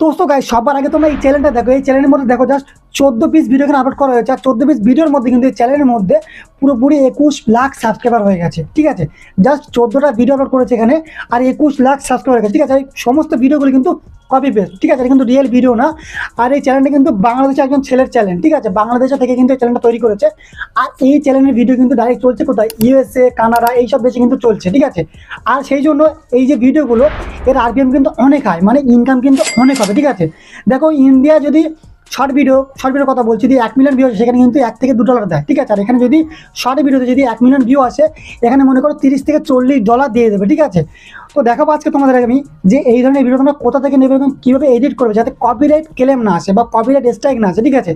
তো তো গাই সবার আগে তোমরা এই চ্যানেলটা দেখো। এই চ্যানেলের মধ্যে দেখো জাস্ট চোদ্দ পিস ভিডিও এখানে আপলোড করা হয়েছে। আর চোদ্দ পিস ভিডিওর মধ্যে কিন্তু এই চ্যানেলের মধ্যে পুরোপুরি একুশ লাখ সাবস্ক্রাইবার হয়ে গেছে। ঠিক আছে? জাস্ট চোদ্দোটা ভিডিও আপলোড করেছে এখানে, আর একুশ লাখ সাবস্ক্রাইবার হয়ে গেছে। ঠিক আছে? সমস্ত ভিডিওগুলো কিন্তু কপি পেস্ট ঠিক আছে? কিন্তু রিয়েল ভিডিও না। আর এই চ্যানেলটা কিন্তু বাংলাদেশে একজন ছেলের চ্যানেল ঠিক আছে? বাংলাদেশে থেকে কিন্তু এই চ্যানেলটা তৈরি করেছে। আর এই চ্যানেলের ভিডিও কিন্তু ডাইরেক্ট চলছে কোথায়? ইউএসএ কানাডা এইসব দেশে কিন্তু চলছে। ঠিক আছে? আর সেই জন্য এই যে ভিডিওগুলো এর আরপিএম কিন্তু অনেক হয় মানে ইনকাম কিন্তু অনেক হবে। ঠিক আছে? দেখো ইন্ডিয়া যদি শর্ট ভিডিও শর্ট ভিডিওর কথা বলছি যদি এক মিলিয়ন ভিউ আছে সেখানে কিন্তু এক থেকে দু ডলার দেয় ঠিক আছে? আর এখানে যদি শর্ট ভিডিওতে যদি এক মিলিয়ন ভিউ আসে এখানে মনে করো তিরিশ থেকে চল্লিশ ডলার দিয়ে দেবে ঠিক আছে? তো দেখাবো আজকে তোমাদের আমি যে এই ধরনের ভিডিও তোমরা কোথা থেকে নেবে এবং কীভাবে এডিট করবে যাতে কপিরাইট ক্লেম না আসে বা কপিরাইট স্ট্রাইক না আসে ঠিক আছে?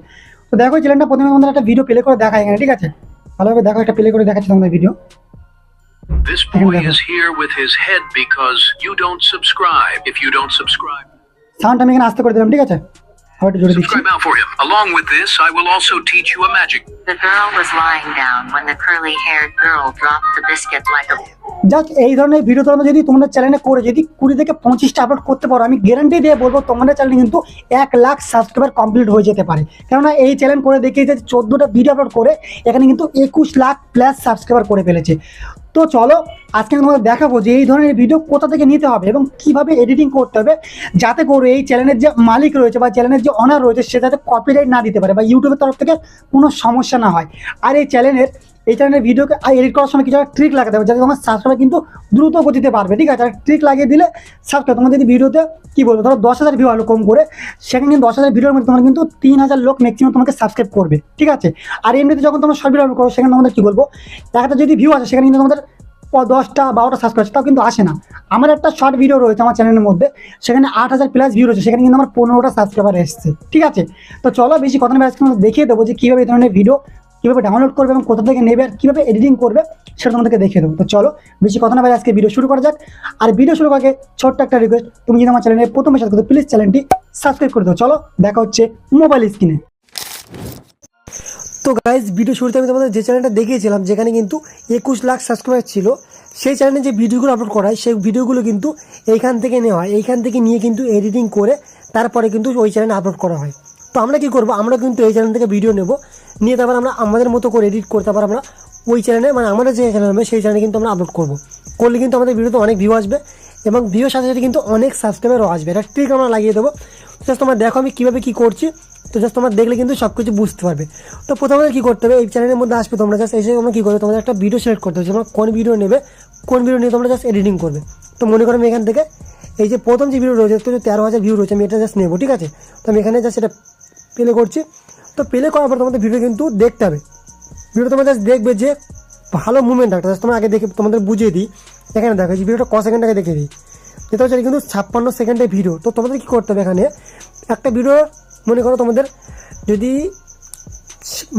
তো দেখো চ্যানেলটা প্রথমে তোমাদের একটা ভিডিও প্লে করে দেখা এখানে ঠিক আছে? ভালোভাবে দেখো একটা প্লে করে দেখাচ্ছি তোমাদের video This boy is here with his head because you don't subscribe. If you don't subscribe, sound আমি এখানে আসতে করে দিলাম ঠিক আছে? আবার জোরে দিচ্ছি subscribe now for him. Along with this, I will also teach you a magic. The girl was lying down when the curly haired girl dropped the biscuit like a just এই ধরনের ভিডিও তোমরা যদি তোমাদের চ্যানেলে করে যদি কুড়ি থেকে পঁচিশটা আপলোড করতে পারো আমি গ্যারান্টি দিয়ে বলব তোমাদের চ্যানেলে কিন্তু এক লাখ সাবস্ক্রাইবার কমপ্লিট হয়ে যেতে পারে কেননা এই চ্যানেল করে দেখিয়েছে চোদ্দোটা ভিডিও আপলোড করে এখানে কিন্তু একুশ লাখ প্লাস সাবস্ক্রাইবার করে ফেলেছে তো চলো, আজকে আমি তোমাদের দেখাবো যে এই ধরনের ভিডিও কোথা থেকে নিতে হবে এবং কীভাবে এডিটিং করতে হবে যাতে করে এই চ্যানেলের যে মালিক রয়েছে বা চ্যানেলের যে অনার রয়েছে, সে যাতে কপিরাইট না দিতে পারে বা ইউটিউবের তরফ থেকে কোনো সমস্যা না হয়। আর এই চ্যানেলের এই চ্যানেলের ভিডিওকে এডিট করার সময় কিছু একটা ট্রিক লাগাতে হবে, যাতে তোমার সাবস্ক্রাইবার কিন্তু দ্রুত গতিতে পারবে ঠিক আছে? ট্রিক লাগিয়ে দিলে সাবস্ক্রাইব তোমার যদি ভিডিওতে কী বলব, ধরো দশ হাজার ভিউ হলো কম করে, সেখানে কিন্তু দশ হাজার ভিডিওর মধ্যে তোমার কিন্তু তিন হাজার লোক ম্যাক্সিমাম তোমাকে সাবস্ক্রাইব করবে, ঠিক আছে? আর এমনিতে যখন তোমরা শর্ট ভিডিও করো, সেখানে তোমাদের কী বলব একটা যদি ভিউ আসে, সেখানে কিন্তু তোমাদের দশটা, বারোটা সাবস্ক্রাইব তাও কিন্তু আসে না। আমার একটা শর্ট ভিডিও রয়েছে আমার চ্যানেলের মধ্যে, সেখানে আট হাজার প্লাস ভিউ রয়েছে, সেখানে কিন্তু আমার পনেরোটা সাবস্ক্রাইবার এসছে, ঠিক আছে? তো চলো বেশি কথা তোমাদের দেখিয়ে দেবো যে কীভাবে এই ধরনের ভিডিও কীভাবে ডাউনলোড করবে এবং কোথা থেকে নেবে আর কীভাবে এডিটিং করবে সেটা তোমাদেরকে দেখিয়ে দেবো। তো চলো, বেশি কথা না বলে আজকে ভিডিও শুরু করা যাক। আর ভিডিও শুরু আগে ছোট্ট একটা রিকোয়েস্ট তুমি যদি আমার চ্যানেলে প্রথমে সাথে করতে প্লিজ চ্যানেলটি সাবস্ক্রাইব করে দাও। চলো, দেখা হচ্ছে মোবাইল স্ক্রিনে তো গাইজ ভিডিও শুরুতে আমি তোমাদের যে চ্যানেলটা দেখিয়েছিলাম, যেখানে কিন্তু একুশ লাখ সাবস্ক্রাইবার ছিল, সেই চ্যানেলে যে ভিডিওগুলো আপলোড করা হয়, সেই ভিডিওগুলো কিন্তু এইখান থেকে নেওয়া হয়। এইখান থেকে নিয়ে কিন্তু এডিটিং করে তারপরে কিন্তু ওই চ্যানেলে আপলোড করা হয়। তো আমরা কি করব? আমরা কিন্তু এই চ্যানেল থেকে ভিডিও নেব। নিয়ে তারপর আমরা আমাদের মতো করে এডিট করে তারপর আমরা ওই চ্যানেলে মানে আমাদের যে চ্যানেল হবে, সেই চ্যানেলে কিন্তু আমরা আপলোড করব। করলে কিন্তু আমাদের ভিডিওতে অনেক ভিউ আসবে এবং ভিউর সাথে সাথে কিন্তু অনেক সাবস্ক্রাইবারও আসবে। এটা ট্রিক আমরা লাগিয়ে দেবো। জাস্ট তোমার দেখো আমি কীভাবে কী করছি। তো জাস্ট তোমার দেখলে কিন্তু সব কিছু বুঝতে পারবে। তো প্রথমে কী করতে হবে? এই চ্যানেলের মধ্যে আসবে তোমরা জাস্ট এসে তোমরা কী করবে? তোমাদের একটা ভিডিও সিলেক্ট করতে হবে। কোন ভিডিও নেবে, কোন ভিডিও নিয়ে তোমরা জাস্ট এডিটিং করবে। তো মনে করো আমি এখান থেকে এই যে প্রথম যে ভিডিও রয়েছে, তো তেরো হাজার ভিউ রয়েছে, আমি এটা জাস্ট নেব, ঠিক আছে? তো আমি এখানে জাস্ট এটা প্লে করছি। তো প্লে করার পর তোমাদের ভিডিও কিন্তু দেখতে হবে। ভিডিও তোমাদের দেখবে যে ভালো মুভমেন্ট একটা তোমরা আগে দেখে তোমাদের বুঝিয়ে দিই। এখানে দেখো যে ভিডিওটা ক সেকেন্ড আগে দেখে দিই। যেটা হচ্ছে কিন্তু ছাপ্পান্ন সেকেন্ডের ভিডিও তো তোমাদের কী করতে হবে এখানে? একটা ভিডিও মনে করো তোমাদের যদি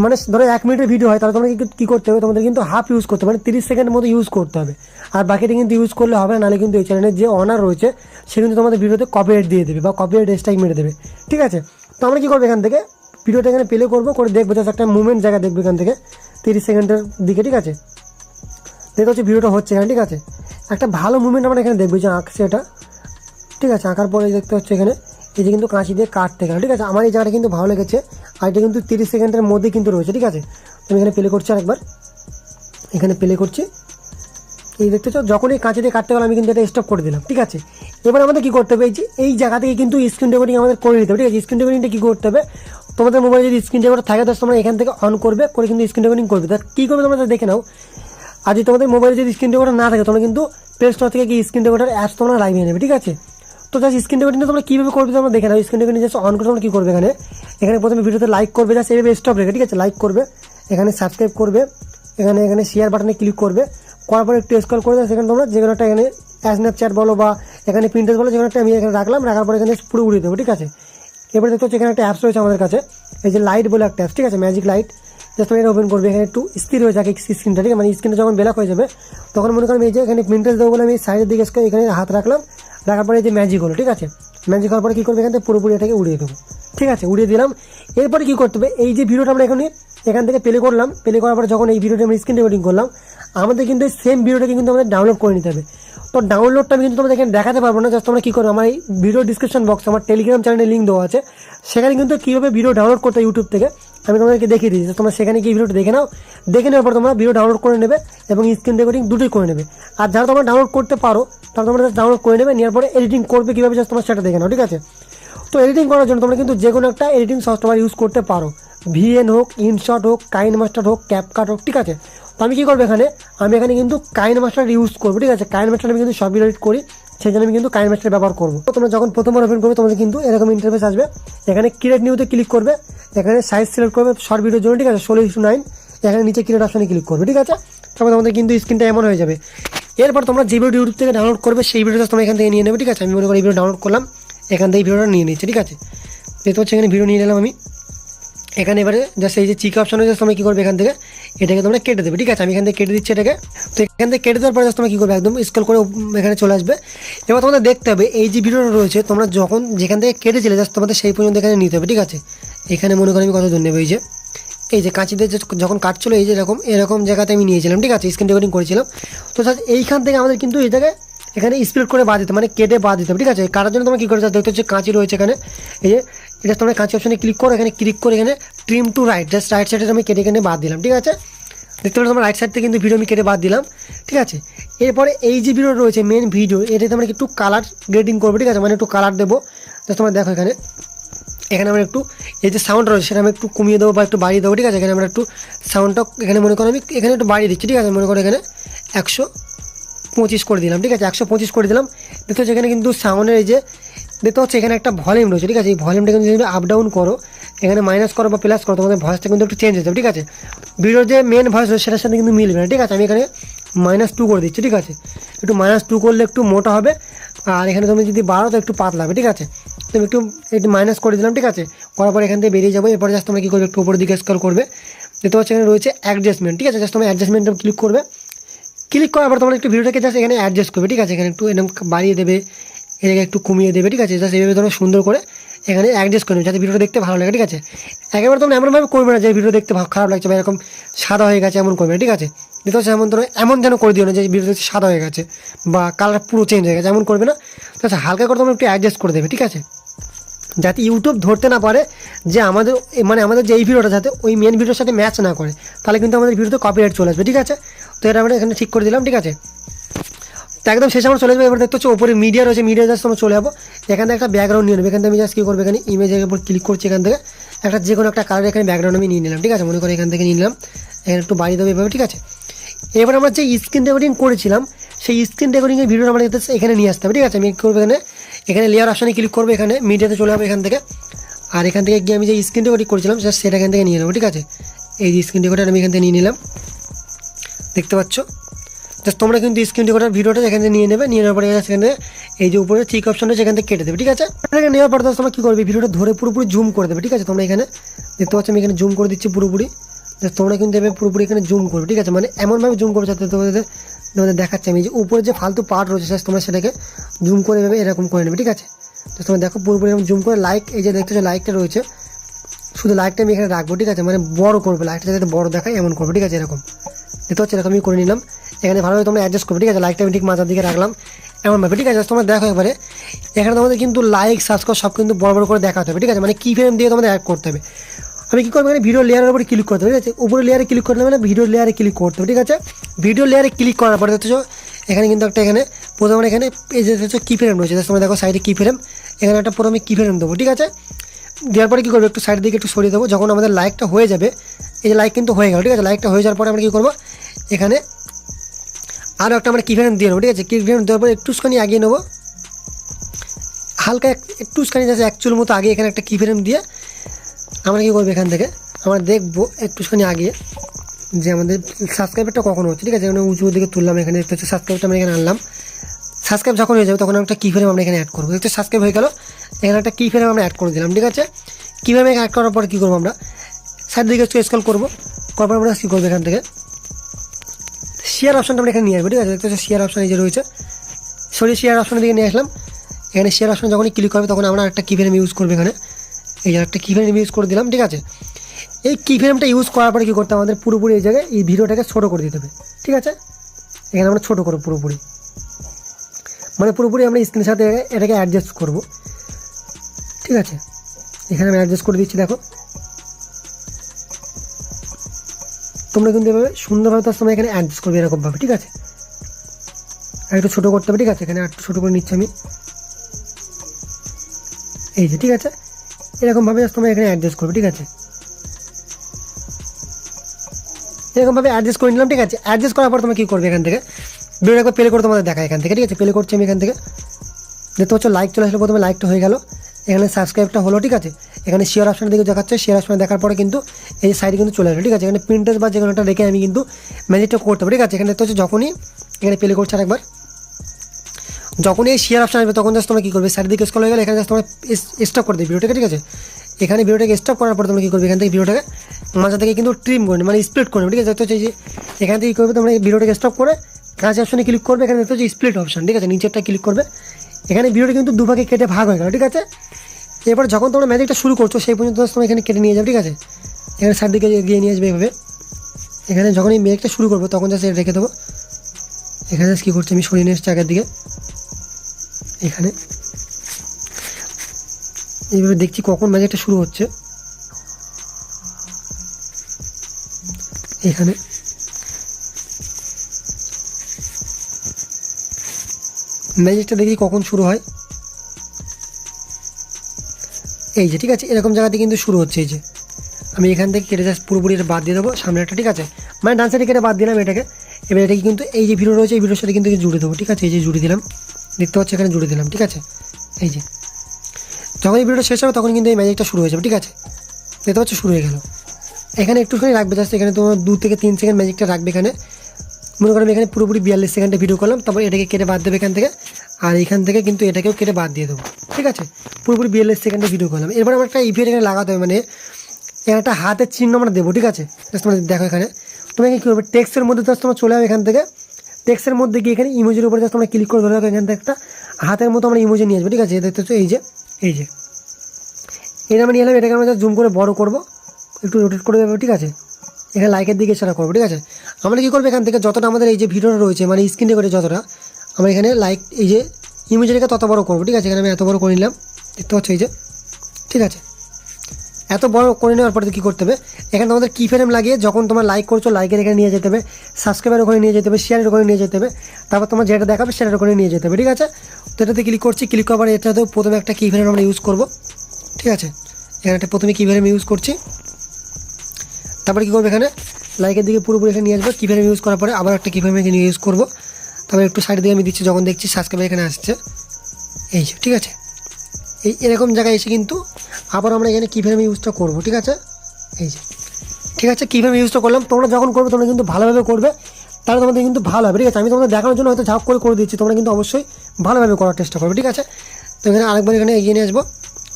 মানে ধরো এক মিনিটের ভিডিও হয়, তাহলে তোমাকে কী করতে হবে? তোমাদের কিন্তু হাফ ইউজ করতে হবে। মানে তিরিশ সেকেন্ডের মতো ইউজ করতে হবে। আর বাকিটা কিন্তু ইউজ করলে হবে নাহলে কিন্তু এই চ্যানেলের যে অনার রয়েছে, সে কিন্তু তোমাদের ভিডিওতে কপিরাইট দিয়ে দেবে বা কপিরাইট স্ট্রাইক মেরে দেবে। ঠিক আছে? তো আমরা কী করব এখান থেকে? ভিডিওটা এখানে প্লে করব, করে দেখব জাস্ট একটা মুভমেন্ট জায়গা দেখবে এখান থেকে। তিরিশ সেকেন্ডের দিকে, ঠিক আছে? দেখতে হচ্ছে ভিডিওটা হচ্ছে এখানে, ঠিক আছে? একটা ভালো মুভমেন্ট আমরা এখানে দেখব যে আঁকছে এটা। ঠিক আছে, আঁকার পরে দেখতে হচ্ছে এখানে, এই যে কিন্তু কাঁচি দিয়ে কাটতে গেল ঠিক আছে? আমার এই জায়গাটা কিন্তু ভালো লেগেছে, আর এটা কিন্তু তিরিশ সেকেন্ডের মধ্যে কিন্তু রয়েছে, ঠিক আছে? আমি এখানে প্লে করছি আরেকবার। এখানে প্লে করছি। এই দেখতে চাও যখনই কাঁচি দিয়ে কাটতে গেলে আমি কিন্তু এটা স্টপ করে দিলাম, ঠিক আছে? এবার আমাদের কী করতে হবে, এই যে, এই জায়গা থেকে কিন্তু স্ক্রিন রেকর্ডিং আমাদের করে নিতে হবে, ঠিক আছে? স্ক্রিন রেকর্ডিংটা কী করতে হবে? তোমাদের মোবাইলে যদি স্ক্রিন রেকর্ড থাকে তো তোমরা এখান থেকে অন করবে, করে কিন্তু স্ক্রিন রেকর্ডিং করবে তা কী করবে তোমরা দেখে নাও। আর যদি তোমাদের মোবাইলে যদি স্ক্রিন রেকর্ডার না থাকে তোমরা কিন্তু প্লে স্টোর থেকে কি স্ক্রিন রেকর্ডার অ্যাপস তোমরা লাগিয়ে নেবে, ঠিক আছে? তো জাস্ট স্ক্রিন রেকর্ডিংটা তোমরা কীভাবে করবে তোমরা দেখে নাও। স্ক্রিন রেকর্ডিং জাস্ট অন করে তোমরা কী করবে এখানে? এখানে প্রথমে ভিডিওতে লাইক করবে জাস্ট এইভাবে স্টপ রেখে, ঠিক আছে? লাইক করবে, এখানে সাবস্ক্রাইব করবে, এখানে এখানে শেয়ার বাটনে ক্লিক করবে। করার পরে একটু স্কল করে সেখানে তোমরা যে কোনো একটা এখানে স্ন্যাপচ্যাট বলো বা এখানে প্রিন্টার বলো, যে কোনো একটা আমি এখানে রাখলাম, রাখার পরে এখানে পুরো উড়িয়ে দেবো, ঠিক আছে? এবারে দেখতে হচ্ছে এখানে একটা অ্যাপস রয়েছে আমাদের কাছে। এই যে লাইট বলে একটা অ্যাপস ঠিক আছে? ম্যাজিক লাইট জাস্ট তুমি এটা ওপেন করবে। এখানে একটু স্থির হয়ে যাকে স্ক্রিনটা ঠিক আছে? মানে স্ক্রিনটা যখন ব্ল্যাক হয়ে যাবে, তখন মনে করেন এই যে এখানে প্রিন্টার দেবো বলে আমি সাইডের দিকে এখানে হাত রাখলাম। রাখার পরে এই যে ম্যাজিক হলো, ঠিক আছে? ম্যাজিক হওয়ার পরে কী করবে? এখান থেকে পুরোপুরি এটাকে উড়িয়ে দেবো। ঠিক আছে? উড়িয়ে দিলাম। এরপরে কী করতে হবে? এই যে ভিডিওটা আমরা এখানে এখান থেকে প্লে করলাম। প্লে করার পরে যখন এই ভিডিওটা আমি স্ক্রিন রেকর্ডিং করলাম আমাদের কিন্তু এই সেম ভিডিওটাকে কিন্তু আমাদের ডাউনলোড করে নিতে হবে। তো ডাউনলোডটা আমি কিন্তু তোমাদের এখানে দেখাতে পারব না জাস্ট তোমরা কী করো, আমার এই ভিডিও ডিসক্রিপশন বক্স আমার টেলিগ্রাম চ্যানেলে লিঙ্ক দেওয়া আছে। সেখানে কিন্তু কীভাবে ভিডিও ডাউনলোড করতে ইউটিউব থেকে, আমি তোমাদেরকে দেখিয়ে দিয়েছি তোমরা সেখানে গিয়ে ভিডিওটা দেখে নাও। দেখে নেওয়ার পর তোমরা ভিডিও ডাউনলোড করে নেবে এবং স্ক্রিন রেকর্ডিং দুটোই করে নেবে। আর যারা তোমরা ডাউনলোড করতে পারো, তারা তোমরা জাস্ট ডাউনলোড করে নেবে, নেওয়ার পরে এডিটিং করবে কীভাবে জাস্ট তোমরা সেটা দেখে নাও, ঠিক আছে? তো এডিটিং করার জন্য তোমরা কিন্তু যে কোনো একটা এডিটিং সফটওয়্যার ইউজ করতে পারো। ভিএন হোক ইনশট হোক কাইন মাস্টার হোক ক্যাপকাট হোক, ঠিক আছে? আমি কী করব এখানে? আমি এখানে কিন্তু কাইন মাস্টার ইউজ করব, ঠিক আছে? কাইন মাস্টার আমি কিন্তু সব এডিট করি, সেই জন্য আমি কিন্তু কাইন মাস্টার ব্যবহার করব। তোমরা যখন প্রথমবার ওপেন করবে, তোমাদের কিন্তু এরকম ইন্টারফেস আসবে। এখানে ক্রিয়েট নিউতে ক্লিক করবে, এখানে সাইজ সিলেক্ট করবে শর্ট ভিডিওর জন্য, ঠিক আছে? ষোলো ইস্যু নাইন, এখানে নিচে ক্রিয়েট অপশানে ক্লিক করবে, ঠিক আছে? তারপর তোমাদের কিন্তু স্ক্রিনটা এমন হয়ে যাবে। এরপর তোমরা যে ভিডিও ইউটিউব থেকে ডাউনলোড করবে, সেই ভিডিওটা তোমরা এখান থেকে নিয়ে নেবে, ঠিক আছে? আমি মনে করি ভিডিও ডাউনলোড করলাম, এখান থেকে ভিডিওটা নিয়ে নিচ্ছে, ঠিক আছে? দেখতে পাচ্ছি, এখানে ভিডিও নিয়ে নিলাম আমি। এখানে এবারে জাস্ট এই যে চিক অপশন হয়েছে তোমরা কী করবে এখান থেকে? এটাকে তোমরা কেটে দেবে, ঠিক আছে? আমি এখান থেকে কেটে দিচ্ছি এটাকে। তো এখান থেকে কেটে দেওয়ার পরে তোমরা কী করবে? একদম স্কল করে এখানে চলে আসবে। এবার তোমাদের দেখতে হবে, এই যে ভিডিওটা রয়েছে, তোমরা যখন যেখান থেকে কেটেছিলে জাস্ট তোমাদের সেই পর্যন্ত এখানে নিতে হবে, ঠিক আছে? এখানে মনে করি আমি কত দূর নেবে এই যে এই যে কাঁচিতে যখন কাটছিল, এই যে এরকম এরকম জায়গাতে আমি নিয়েছিলাম, ঠিক আছে? স্ক্রিন রেকর্ডিং করেছিলাম। তো স্যার এইখান থেকে আমাদের কিন্তু জায়গায় এখানে স্প্লিট করে বাদ দিতে মানে কেটে বাদ দিতে ঠিক আছে? কাটার জন্য তোমরা কী করে দেখতে হচ্ছে কাঁচি রয়েছে এখানে। এই যে এটা তোমরা কাঁচি অপশনে ক্লিক করো, এখানে ক্লিক করে এখানে trim to right just right সাইডে আমি কেটে এখানে বাদ দিলাম, ঠিক আছে? দেখতে পাচ্ছ তোমার রাইট সাইড থেকে কিন্তু ভিডিও আমি কেটে বাদ দিলাম, ঠিক আছে? এরপরে এই যে ভিডিও রয়েছে মেন ভিডিও এটাতে আমরা একটু কালার গ্রেডিং করব, ঠিক আছে? মানে একটু কালার দেবো। জাস্ট তোমরা দেখো এখানে। এখানে আমরা একটু, এই যে সাউন্ড রয়েছে, সেটা আমি একটু কমিয়ে দেবো বা একটু বাড়িয়ে দেবো, ঠিক আছে? এখানে আমরা একটু সাউন্ডটা এখানে মনে করো আমি, এখানে একটু বাড়িয়ে দিচ্ছি, ঠিক আছে? মনে করো এখানে একশো পঁচিশ করে দিলাম, ঠিক আছে? একশো পঁচিশ করে দিলাম। দেখতে হচ্ছে এখানে কিন্তু সাউন্ডের এই যে, দেখতে হচ্ছে এখানে একটা ভলিউম রয়েছে, ঠিক আছে? এই ভলিউমটা কিন্তু যদি আপ ডাউন করো, এখানে মাইনাস করো বা প্লাস করো, তোমাদের ভয়েসটা কিন্তু একটু চেঞ্জ হয়ে যাবে, ঠিক আছে? ভিডিওর যে মেন ভয়েস রয়েছে, সেটার সাথে কিন্তু মিলবে না, ঠিক আছে? আমি এখানে মাইনাস টু করে দিচ্ছি, ঠিক আছে? একটু মাইনাস টু করলে একটু মোটা হবে, আর এখানে তুমি যদি বাড়ো তো একটু পাতলা হবে ঠিক আছে? তুমি একটু একটু মাইনাস করে দিলাম, ঠিক আছে? করার পর এখান থেকে বেরিয়ে যাব, এরপরে জাস্ট তোমরা কী করবে, একটু উপরের দিকে স্কল করবে। দেখতে পাচ্ছ এখানে রয়েছে অ্যাডজাস্টমেন্ট ঠিক আছে? জাস্ট তোমার অ্যাডজাস্টমেন্টে ক্লিক করবে। ক্লিক করার পর তোমরা একটু ভিডিওটাকে জাস্ট এখানে অ্যাডজাস্ট করবে, ঠিক আছে? এখানে একটু এরকম বাড়িয়ে দেবে, এটাকে একটু কমিয়ে দেবে, ঠিক আছে? জাস্ট এইভাবে তোমরা সুন্দর করে এখানে অ্যাডজাস্ট করবে যাতে ভিডিওটা দেখতে ভালো লাগে, ঠিক আছে? একেবারে তোমরা এমনভাবে করবে না যে ভিডিও দেখতে খারাপ লাগছে বা এরকম সাদা হয়ে গেছে এমন করবে, ঠিক আছে? দেখতে এমন তোমরা এমন যেন করে দিও না যে ভিডিও দেখতে সাদা হয়ে গেছে বা কালার পুরো চেঞ্জ হয়ে গেছে, এমন করবে না। আছে? হালকা করে তোমরা একটু অ্যাডজাস্ট করে দেবে, ঠিক আছে? যাতে ইউটিউব ধরতে না পারে যে আমাদের মানে আমাদের যে এই ভিডিওটা যাতে ওই মেন ভিডিওর সাথে ম্যাচ না করে, তাহলে কিন্তু আমাদের ভিডিওতে কপিরাইট চলে আসবে, ঠিক আছে? তো এটা আমরা এখানে ঠিক করে দিলাম, ঠিক আছে? তো একদম শেষে আমরা চলে যাব। এবার দেখতে হচ্ছে ওপরে মিডিয়া রয়েছে মিডিয়া জাস্ট আমরা চলে যাব। এখান থেকে একটা ব্যাকগ্রাউন্ড নিয়ে নেব। এখান থেকে আমি জাস্ট কী করব? এখানে ইমেজের উপর ক্লিক করছি এখান থেকে। একটা যে কোনো একটা কালার এখানে ব্যাকগ্রাউন্ড আমি নিয়ে নিলাম, ঠিক আছে? মনে করে এখান থেকে নিয়ে নিলাম। এখানে একটু বাড়িয়ে দেবো এভাবে, ঠিক আছে? এবার আমরা যে স্ক্রিন রেকর্ডিং করেছিলাম, সেই স্ক্রিন রেকর্ডিংয়ের ভিডিও আমরা এখানে নিয়ে আসতে হবে, ঠিক আছে? আমি করব এখানে? এখানে লেয়ার অপশানে ক্লিক করব এখানে মিডিয়াতে চলে যাব এখান থেকে। আর এখান থেকে গিয়ে আমি যে স্ক্রিন রেকর্ডিং করেছিলাম সেটা এখান থেকে নিয়ে নেব, ঠিক আছে? এই স্ক্রিন রেকর্ডার আমি এখান থেকে নিয়ে নিলাম। দেখতে পাচ্ছ? জাস্ট তোমরা কিন্তু স্ক্রিন রেকর্ডার ভিডিওটা এখান থেকে নিয়ে নেবে, নিয়ে নেওয়ার পরে সেখানে এই যে উপরে ঠিক অপশন রয়েছে এখান থেকে কেটে দেবে, ঠিক আছে? এটাকে নেওয়ার পর তোমরা কী করবে? ভিডিওটা ধরে পুরোপুরি জুম করে দেবে, ঠিক আছে? তোমরা এখানে দেখতে পাচ্ছ, আমি এখানে জুম করে দিচ্ছি পুরোপুরি। তোমরা কিন্তু এভাবে পুরোপুরি এখানে জুম করবে, ঠিক আছে? মানে এমনভাবে জুম করবে যাতে তোমাদের তোমাদের দেখাচ্ছে। আমি যে উপরে যে ফালতু পার্ট রয়েছে তোমরা সেটাকে জুম করে এভাবে এরকম করে নেবে, ঠিক আছে? তো তোমরা দেখো পুরোপুরি এরকম জুম করে লাইক এই যে দেখতেছো লাইকটা রয়েছে। শুধু লাইটটা আমি এখানে রাখব, ঠিক আছে? মানে বড় করবে লাইটটা যাতে বড় দেখায়, এমন করব, ঠিক আছে? এরকম। দেখতে হচ্ছে এরকমই করে নিলাম। এখানে ভালোভাবে তোমরা অ্যাডজাস্ট করবে, ঠিক আছে? লাইকটা আমি ঠিক মাথার দিকে রাখলাম। এমনভাবে ঠিক আছে? তোমরা দেখো এবারে এখানে তোমাদের কিন্তু লাইক সাবস্ক্রাইব সব কিন্তু বড় বড় করে দেখাতে হবে, ঠিক আছে? মানে কি ফ্রেম দিয়ে তোমাদের অ্যাড করতে হবে। আমি কী করব? এখানে ভিডিও লেয়ারের উপরে ক্লিক করতে হবে, ঠিক আছে? উপরে লেয়ারে ক্লিক করতে হবে মানে ভিডিও লেয়ারে ক্লিক করতে হবে, ঠিক আছে? ভিডিও লেয়ারে ক্লিক করার পরে দেখছ এখানে কিন্তু একটা এখানে, প্রথমে এখানে এই যে কি ফ্রেম রয়েছে তোমরা দেখো সাইডে কি ফ্রেম এখানে একটা প্রথমে কি ফ্রেম দেবো, ঠিক আছে? দেওয়ার পরে কী করব? একটু সাইডের দিকে একটু সরিয়ে দেবো, যখন আমাদের লাইকটা হয়ে যাবে এই যে লাইক কিন্তু হয়ে গেল, ঠিক আছে? লাইকটা হয়ে যাওয়ার পরে আমরা কী করব? এখানে আরও একটা আমরা কি ফ্রেম দিয়ে নেব, ঠিক আছে? কি ফ্রেম দেওয়ার পরে একটুখানি আগিয়ে নেব। হালকা এক- একটুখানি যাচ্ছে অ্যাকচুয়াল মতো আগে এখানে একটা কি ফ্রেম দিয়ে আমরা কী করব এখান থেকে? আমরা দেখব একটুখানি আগে যে আমাদের সাবস্ক্রাইবারটা কখন হচ্ছে, ঠিক আছে? এখানে উঁচু দিকে তুললাম, এখানে দেখতে হচ্ছে সাবস্ক্রাইবটা আমরা এখানে আনলাম। সাবস্ক্রাইব যখন হয়ে যাবে, তখন একটা কি ফ্রেম আমরা এখানে অ্যাড করব। দেখতে সাবস্ক্রাইব হয়ে গেল, এখানে একটা কি ফ্রেম আমরা অ্যাড করে দিলাম, ঠিক আছে? কীভাবে অ্যাড করার পর কী করব আমরা? সাইড দিকে স্কল করব। করার পর কী করব এখান থেকে। শেয়ার অপশনটা আমরা এখানে নিয়ে আসব, ঠিক আছে? দেখতে হচ্ছে শেয়ার অপশন এই যে রয়েছে। সরি শেয়ার অপশনের দিকে নিয়ে আসলাম। এখানে শেয়ার অপশন যখনই ক্লিক করবে তখন আমরা একটা কি ফ্রেম ইউজ করব এখানে। এই একটা কি ফ্রেম ইউজ করে দিলাম, ঠিক আছে? এই কি ফ্রেমটা ইউজ করার পরে কী করতে আমাদের পুরোপুরি এই জায়গায় এই ভিডিওটাকে ছোটো করে দিতে হবে, ঠিক আছে? এখানে আমরা ছোটো করব পুরোপুরি। মানে পুরোপুরি আমরা স্ক্রিনের সাথে এটাকে অ্যাডজাস্ট করব, ঠিক আছে? এখানে আমি অ্যাডজাস্ট করে দিচ্ছি, দেখো। তোমরা কিন্তু এভাবে সুন্দরভাবে তার সময় এখানে অ্যাডজাস্ট করবে এরকমভাবে, ঠিক আছে? আর একটু ছোটো করতে হবে, ঠিক আছে? এখানে আর একটু ছোটো করে নিচ্ছি আমি। এই যে, ঠিক আছে? এরকমভাবে তোমার এখানে অ্যাডজাস্ট করবে, ঠিক আছে? এরকমভাবে অ্যাডজাস্ট করে নিলাম, ঠিক আছে? অ্যাডজাস্ট করার পর তুমি কী করবে এখান থেকে? ভিডিওটা একবার প্লে করে তোমাদের দেখা এখান থেকে, ঠিক আছে? প্লে করছি আমি এখান থেকে। দেখতে পাচ্ছ লাইক চলে আসলো, প্রথমে লাইকটা হয়ে গেল। এখানে সাবস্ক্রাইবটা হলো, ঠিক আছে? এখানে শেয়ার অপশানের দিকে দেখাচ্ছে শেয়ার অপশানে দেখার পরে কিন্তু এই সাইডে কিন্তু চলে আসলো, ঠিক আছে? এখানে প্রিন্টার বা যে কোনোটা রেখে আমি কিন্তু ম্যাজিকটা করতে পারি, ঠিক আছে? এখানে তো হচ্ছে যখনই এখানে প্লে করছে আরেকবার যখন এই শেয়ার অপশন আসবে, তখন জাস্ট তোমরা কী করবে? সাইড দিকে স্কল হয়ে গেলে এখানে জাস্ট তোমরা স্টপ করে দেবে ভিডিওটাকে, ঠিক আছে? এখানে ভিডিওটাকে স্টপ করার পর তোমরা কী করবে? এখান থেকে ভিডিওটাকে মাঝে থেকে কিন্তু ট্রিম করে মানে স্প্লিট করে নেবে, ঠিক আছে? তো হচ্ছে যে এখান থেকে কী করবে? তোমরা এই ভিডিওটাকে স্টপ করে কাজ অপশানে ক্লিক করবে, এখানে দেখতে হচ্ছে স্প্লিট অপশন ঠিক আছে? নিচেরটা ক্লিক করবে। এখানে ভিডিওটা কিন্তু দুভাগে কেটে ভাগ হয়ে গেল, ঠিক আছে? এরপর যখন তোমরা ম্যাজিকটা শুরু করছ, সেই পর্যন্ত তোমরা এখানে কেটে নিয়ে যাবে, ঠিক আছে? এখানে সাইড দিকে এগিয়ে নিয়ে আসবে এভাবে এখানে যখন এই ম্যাজিকটা শুরু করব, তখন জাস্ট রেখে দেবো। এখানে কী করছে, আমি সরিয়ে নিয়ে এসছি আগের দিকে। এখানে। এইভাবে দেখছি কখন ম্যাজিকটা শুরু হচ্ছে। এখানে। ম্যাজিকটা দেখি কখন শুরু হয়। এই যে, ঠিক আছে? এরকম জায়গাতে কিন্তু শুরু হচ্ছে এই যে। আমি এখান থেকে কেটে জাস্ট পুরোপুরি এটা বাদ দিয়ে দেবো, সামনে একটা, ঠিক আছে? মানে ডান কেটে বাদ দিলাম এটাকে। এবার এটাকে কিন্তু এই যে ভিডিও রয়েছে, এই ভিডিওর সাথে কিন্তু জুড়ে দেবো, ঠিক আছে? এই যে জুড়ে দিলাম। দেখতে পাচ্ছি এখানে জুড়ে দিলাম, ঠিক আছে? এই যে। যখন এই ভিডিওটা শেষ হবে, তখন কিন্তু এই ম্যাজিকটা শুরু হয়ে যাবে, ঠিক আছে? দেখতে পাচ্ছ, শুরু হয়ে গেল। এখানে একটুখানি রাখবে জাস্ট এখানে তোমার দু থেকে তিন সেকেন্ড ম্যাজিকটা রাখবে এখানে। মনে করো এখানে পুরোপুরি বিয়াল্লিশ সেকেন্ডে ভিডিও করলাম, তারপর এটাকে কেটে বাদ দেবে এখান থেকে। আর এখান থেকে কিন্তু এটাকেও কেটে বাদ দিয়ে দেবো। ঠিক আছে? পুরোপুরি বিয়াল্লিশ সেকেন্ডে ভিডিও করলাম। এরপর আমার একটা ইফেক্ট এখানে লাগাতে হবে মানে এখানে একটা হাতের চিহ্ন আমরা দেবো, ঠিক আছে? জাস্ট তোমরা দেখো এখানে। তুমি কী করবে? টেক্সের মধ্যে জাস্ট তোমার চলে যাবে এখান থেকে। টেক্সের মধ্যে গিয়ে এখানে ইমোজির উপরে জাস্ট তোমরা ক্লিক করে ধরে রাখো, এখান থেকে একটা হাতের মতো আমরা ইমোজি নিয়ে আসব, ঠিক আছে? দেখতে পাচ্ছ? এই যে এই যে। এটা আমি নিয়ে এলাম, এটাকে আমরা জুম করে বড় করব। একটু রোটেট করে দেবো, ঠিক আছে? এখানে লাইকের দিকে সেটা করব, ঠিক আছে? আমরা কী করব এখান থেকে? যতটা আমাদের এই যে ভিডিওটা রয়েছে মানে স্ক্রিনে করে যতটা আমরা এখানে লাইক এই যে ইমেজটাকে তত বড় করব, ঠিক আছে? এখানে আমি এত বড় করে নিলাম। দেখতে পাচ্ছ এই যে, ঠিক আছে? এত বড় করে নেওয়ার পরে কী করতে হবে? এখানে তোমাদের কি ফ্রেম লাগিয়ে যখন তোমার লাইক করছ লাইকের এখানে নিয়ে যেতে হবে। সাবস্ক্রাইবার ওখানে নিয়ে যেতে হবে শেয়ারের ওখানে নিয়ে যেতে হবে। তারপর তোমার যেটা দেখাবে, সেটার ওখানে নিয়ে যেতে হবে, ঠিক আছে? তো এটাতে ক্লিক করছি ক্লিক করার পরে এটাতেও প্রথমে একটা কি ফ্রেম আমরা ইউজ করব, ঠিক আছে? এখানে একটা প্রথমে কি ফ্রেম ইউজ করছি। তারপরে কী করব এখানে? লাইকের দিকে পুরোপুরি এখানে নিয়ে আসব। কি ফ্রেম ইউজ করার পরে আবার একটা কি ফ্রেম এখানে ইউজ করব। তারপরে একটু সাইড দিয়ে আমি দিচ্ছি, যখন দেখছি সাবস্ক্রাইবার এখানে আসছে। এই যে, ঠিক আছে? এই এরকম জায়গায় এসে কিন্তু আবার আমরা এখানে কীভাবে ফ্রেম ইউজটা করব, ঠিক আছে? এই যে, ঠিক আছে? কীভাবে ইউজটা করলাম? তোমরা যখন করবে, তোমরা কিন্তু ভালোভাবে করবে। তাহলে তোমাদের কিন্তু ভালো হবে, ঠিক আছে? আমি তোমাদের দেখানোর জন্য হয়তো ঝাপ করে করে দিচ্ছি, তোমরা কিন্তু অবশ্যই ভালোভাবে করার চেষ্টা করবে, ঠিক আছে? তো এখানে আরেকবার এখানে এগিয়ে নিয়ে আসব।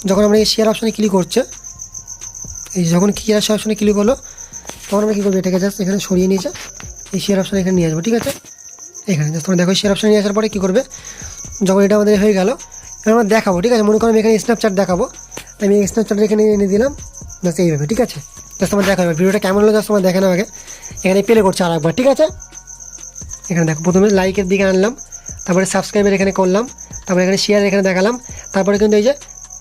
যখন আমরা এই শেয়ার অপশানে ক্লিক করছে, এই যখন শেয়ার অপশানে ক্লিক হলো, তখন আমরা কী করব? এটাকে জাস্ট এখানে সরিয়ে নিয়েছে, এই শেয়ার অপশানে এখানে নিয়ে আসব, ঠিক আছে? এখানে তোমরা দেখো শেয়ার অপশানে নিয়ে আসার পরে কী করবে? যখন এটা আমাদের হয়ে গেল, আমরা দেখাবো, ঠিক আছে? মনে করো আমি এখানে স্ন্যাপচ্যাট দেখাবো। আমি স্ন্যাপচ্যাট এখানে এনে দিলাম জাস্ট এইভাবে, ঠিক আছে? জাস্ট তোমার দেখা যাবে ভিডিওটা কেমন হলো জাস্ট তোমার দেখে আগে। এখানে প্লে করছে আর একবার, ঠিক আছে? এখানে দেখো, প্রথমে লাইকের দিকে আনলাম, তারপরে সাবস্ক্রাইবের এখানে করলাম, তারপরে এখানে শেয়ার এখানে দেখালাম, তারপরে কিন্তু এই যে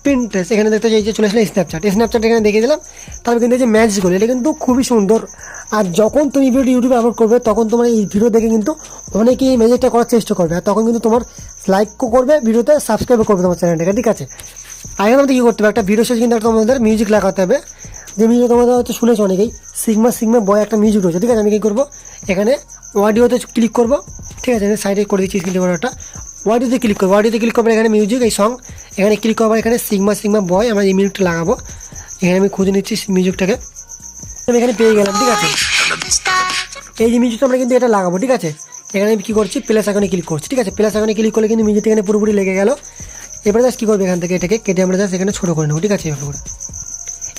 প্রিন্টেস এখানে দেখতে এই যে চলে আসলে স্ন্যাপচ্যাট স্ন্যাপচ্যাট এখানে দেখিয়ে দিলাম। তারপরে কিন্তু এই যে ম্যাচগুলো এটা কিন্তু খুবই সুন্দর। আর যখন তুমি ভিডিও ইউটিউবে আপলোড করবে, তখন তোমার এই ভিডিও দেখে কিন্তু অনেকেই এই ম্যাজিকটা করার চেষ্টা করবে। আর তখন কিন্তু তোমার লাইকও করবে ভিডিওতে সাবস্ক্রাইবও করবে তোমার চ্যানেলটাকে ঠিক আছে? আর আমাদের কী করতে হবে? একটা ভিডিও শেষে কিন্তু একটা তোমাদের মিউজিক লাগাতে হবে। যে মিউজিক তোমাদের হয়তো শুনেছো অনেকেই। সিগমা সিগমা বয় একটা মিউজিক রয়েছে, ঠিক আছে? আমি কী করব? এখানে অডিওতে ক্লিক করব, ঠিক আছে? সাইডে করে দিচ্ছি স্ক্রিনে করে অডিওতে ক্লিক করব অডিওতে ক্লিক করব এখানে মিউজিক এই সং এখানে ক্লিক করব এখানে সিগমা সিগমা বয় আমরা এই মিউজিকটা লাগাবো। এখানে আমি খুঁজে নিচ্ছি মিউজিকটাকে আমি এখানে পেয়ে গেলাম, ঠিক আছে? এই যে মিউজিকটা আমরা কিন্তু এটা লাগাবো, ঠিক আছে? এখানে আমি কী করছি? প্লাস আইকনে ক্লিক করছি, ঠিক আছে? প্লাস আইকনে ক্লিক করলে কিন্তু মিউজিকটা এখানে পুরোপুরি লেগে গেল। এবারে জাস্ট কী করবে এখান থেকে এটাকে কেটে আমরা জাস্ট এখানে ছোটো করে নেব, ঠিক আছে? এভাবে করে।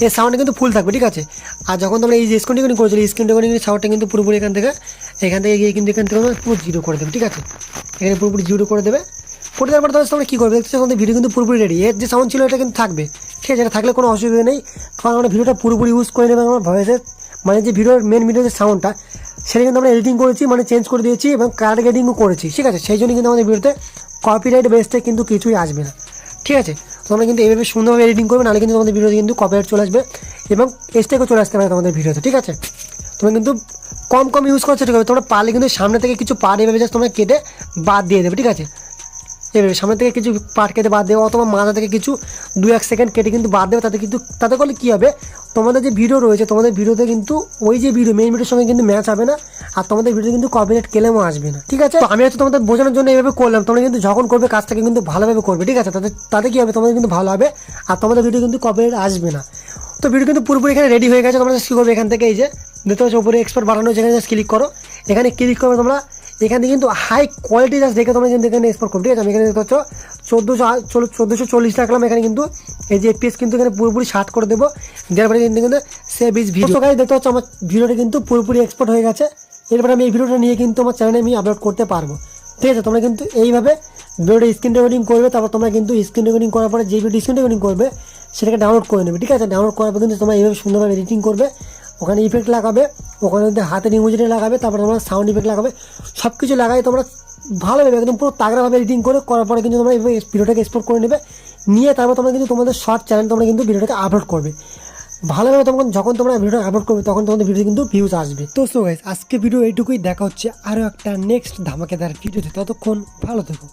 এর সাউন্ডটা কিন্তু ফুল থাকবে, ঠিক আছে? আর যখন তোমরা এই যে স্ক্রিন রেকর্ডিং করেছিল স্ক্রিন সাউন্ডটা কিন্তু পুরোপুরি এখান থেকে এখান থেকে গিয়ে কিন্তু এখান থেকে তোমরা পুরো জিরো করে দেবে, ঠিক আছে? এখানে পুরোপুরি জিরো করে দেবে। করে দেওয়ার পর তাহলে তোমরা কী করবে? দেখছ তোমাদের ভিডিও কিন্তু পুরোপুরি রেডি এর যে সাউন্ড ছিল এটা কিন্তু থাকবে। ঠিক আছে, এটা থাকলে কোনো অসুবিধা নেই। কারণ আমরা ভিডিওটা পুরোপুরি ইউজ করে নেবে আমার ভয়েসের মানে যে ভিডিওর মেন ভিডিও যে সাউন্ডটা সেটা কিন্তু আমরা এডিটিং করেছি মানে চেঞ্জ করে দিয়েছি এবং কালার গেডিংও করেছি, ঠিক আছে? সেই জন্য কিন্তু আমাদের ভিডিওতে কপিরাইট বেসতে কিন্তু কিছুই আসবে না। ঠিক আছে? তোমরা কিন্তু এইভাবে সুন্দরভাবে এডিটিং করবে, নাহলে কিন্তু তোমাদের ভিডিওতে কিন্তু কপিরাইট চলে আসবে এবং এসটেকও চলে আসতে পারে তোমাদের ভিডিওতে ঠিক আছে? তোমরা কিন্তু কম কম ইউজ করছ ঠিক আছে তোমরা পারলে কিন্তু সামনে থেকে কিছু পার্ট এভাবে জাস্ট তোমরা কেটে বাদ দিয়ে দেবে, ঠিক আছে? এভাবে সামনে থেকে কিছু পার্ট কেটে বাদ দেবে, অথবা মাথা থেকে কিছু দু এক সেকেন্ড কেটে কিন্তু বাদ দেবে, তাতে কিন্তু তাতে করলে কী হবে? তোমাদের যে ভিডিও রয়েছে, তোমাদের ভিডিওতে কিন্তু ওই যে ভিডিও মেইন ভিডিওর সঙ্গে কিন্তু ম্যাচ হবে না, আর তোমাদের ভিডিও কিন্তু কপিরাইট ক্লেমও আসবে না, ঠিক আছে? আমি হয়তো তোমাদের বোঝানোর জন্য এইভাবে করলাম, তোমরা কিন্তু যখন করবে কাজটাকে কিন্তু ভালোভাবে করবে, ঠিক আছে? তাতে তাতে কী হবে? তোমাদের কিন্তু ভালো হবে, আর তোমাদের ভিডিও কিন্তু কপিরাইট আসবে না। তো ভিডিও কিন্তু পুরোপুরি এখানে রেডি হয়ে গেছে, তোমরা কী করবে এখান থেকে এই যে দেখতে পাচ্ছ, উপরে এক্সপার্ট বাড়ানো যেখানে জাস্ট ক্লিক করো। এখানে ক্লিক করবে তোমরা, এখানে কিন্তু হাই কোয়ালিটি জাস্ট দেখে তোমরা কিন্তু এখানে এক্সপোর্ট করো, ঠিক আছে? আমি এখানে দেখতে পাচ্ছ, চোদ্দোশো চোদ্দোশো চল্লিশ রাখলাম এখানে কিন্তু এই যে এপিএস কিন্তু এখানে পুরোপুরি শার্ট করে দেবো। দেওয়ার পরে কিন্তু কিন্তু সেভ ইস ভিডিও গাইজ দেখতে পাচ্ছ, আমার ভিডিওটা কিন্তু পুরোপুরি এক্সপোর্ট হয়ে গেছে। এরপরে আমি এই ভিডিওটা নিয়ে কিন্তু আমার চ্যানেলে আমি আপলোড করতে পারব। ঠিক আছে? তোমরা কিন্তু এইভাবে ভিডিওটা স্ক্রিন রেকর্ডিং করবে, তারপর তোমরা কিন্তু স্ক্রিন রেকর্ডিং করার পরে যে ভিডিও স্ক্রিন রেকর্ডিং করবে, সেটাকে ডাউনলোড করে নেবে। ঠিক আছে? ডাউনলোড করার পর কিন্তু তোমরা এইভাবে সুন্দরভাবে এডিটিং করবে। ওখানে ইফেক্ট লাগাবে, ওখানে হাতের ইমোজিটা লাগাবে, তারপর তোমরা সাউন্ড ইফেক্ট লাগাবে সব কিছু লাগাই তোমরা ভালোভাবে, একদম পুরো তাগড়াভাবে এডিটিং করে, করার পরে কিন্তু তোমরা ভিডিওটাকে এক্সপোর্ট করে নেবে, নিয়ে তারপর তোমরা কিন্তু তোমাদের শর্ট চ্যানেল তোমরা কিন্তু ভিডিওটাকে আপলোড করবে। ভালোভাবে তখন যখন তোমরা ভিডিও আপলোড করবে, তখন তোমাদের ভিডিও কিন্তু ভিউজ আসবে। তো সো গাইস আজকে ভিডিও এইটুকুই, দেখা হচ্ছে আরও একটা নেক্সট ধামাকেদার ভিডিওতে ততক্ষণ ভালো থেকো।